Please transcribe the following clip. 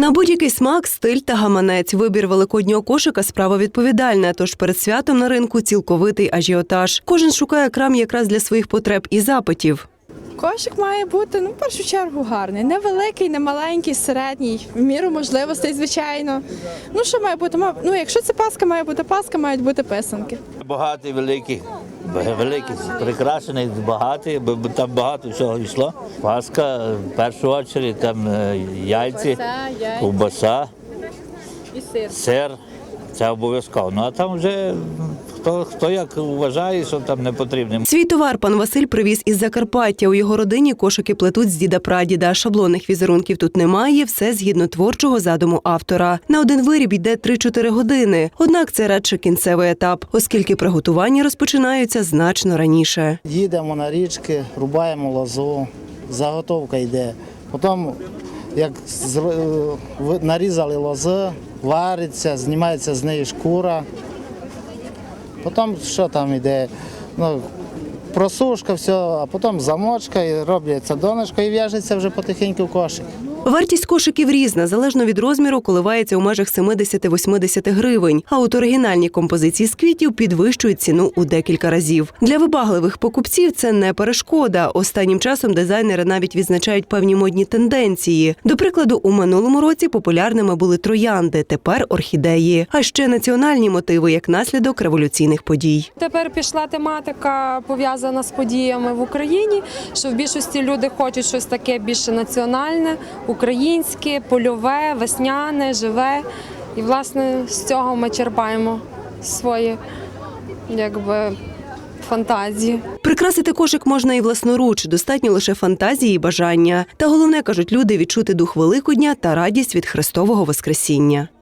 На будь-який смак, стиль та гаманець. Вибір великоднього кошика справа відповідальна. Тож перед святом на ринку цілковитий ажіотаж. Кожен шукає крам якраз для своїх потреб і запитів. Кошик має бути ну, в першу чергу гарний. Не великий, не маленький, середній, в міру можливостей, звичайно. Ну що має бути? Ну, якщо це паска, має бути паска, мають бути писанки. Багатий, великий, великий, прикрашений, багатий, бо там багато всього йшло. Паска, в першу чергу, там е, яйці, ковбаса, сир. Це обов'язково. Ну а там вже хто, хто як вважає, що там не потрібно. Свій товар пан Василь привіз із Закарпаття. У його родині кошики плетуть з діда прадіда. Шаблонних візерунків тут немає. Все згідно творчого задуму автора. На один виріб йде 3-4 години. Однак це радше кінцевий етап, оскільки приготування розпочинаються значно раніше. Їдемо на річки, рубаємо лозу, заготовка йде. Потім, як зр- нарізали лози, вариться, знімається з неї шкура. Потім що там іде, Ну, просушка, все, а потім замочка, і робляться донышко і в'яжеться вже потихеньку в кошик. Вартість кошиків різна, залежно від розміру, коливається у межах 70-80 гривень. А от оригінальні композиції з квітів підвищують ціну у декілька разів. Для вибагливих покупців це не перешкода. Останнім часом дизайнери навіть відзначають певні модні тенденції. До прикладу, у минулому році популярними були троянди, тепер орхідеї, а ще національні мотиви як наслідок революційних подій. Тепер пішла тематика пов'язана з подіями в Україні, що в більшості люди хочуть щось таке більше національне, українське, польове, весняне, живе. І власне з цього ми черпаємо свої якби, фантазії. Прикрасити кошик можна і власноруч, достатньо лише фантазії і бажання. Та головне кажуть люди відчути дух Великодня та радість від Христового Воскресіння.